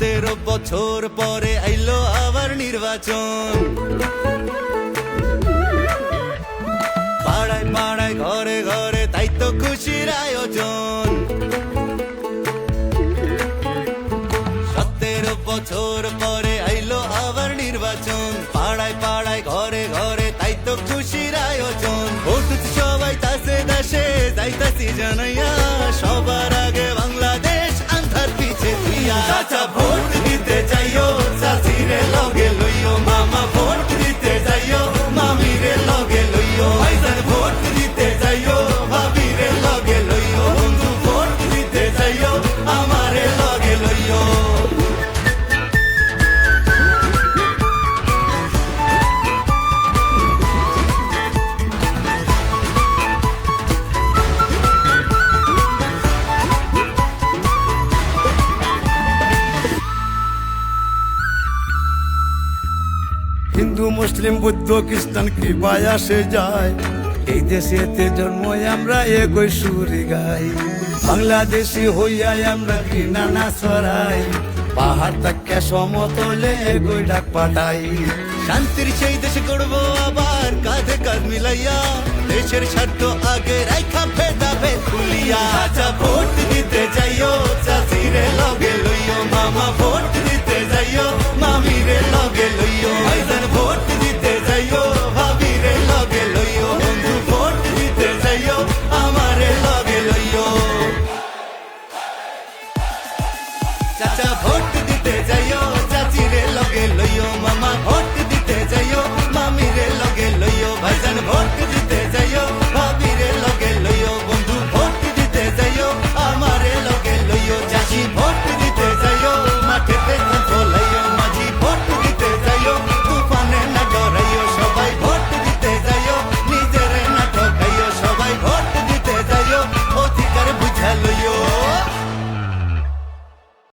বছর পরে আইলো আবার নির্বাচন। পাড়ায় পাড়ায়, ঘরে ঘরে তাই তো খুশির আয়োজন। সতেরো বছর পরে আইলো আবার নির্বাচন। পাড়ায় পাড়ায়, ঘরে ঘরে তাই তো খুশির আয়োজন। সবাই, তাসে দাসে, যাইতাছি জানাইয়া সবার হিন্দু, মুসলিম, বৌদ্ধ, খ্রিস্টান কৃপায় আসে যায়। এই দেশেতে জন্ম আমরা একই সুরে গাই। বাংলাদেশি হইয়া আমরা ঘৃণা না ছড়াই। পাহাড় তাকে সমতলে একই ডাক পাঠাই। শান্তির সেই দেশে করব আবার, কাঁধে কাঁধ মিলাইয়া। দেশের স্বার্থ আগে রাইখা ফেটা ফেট খুলিয়া আচ্ছা চাচা ভোট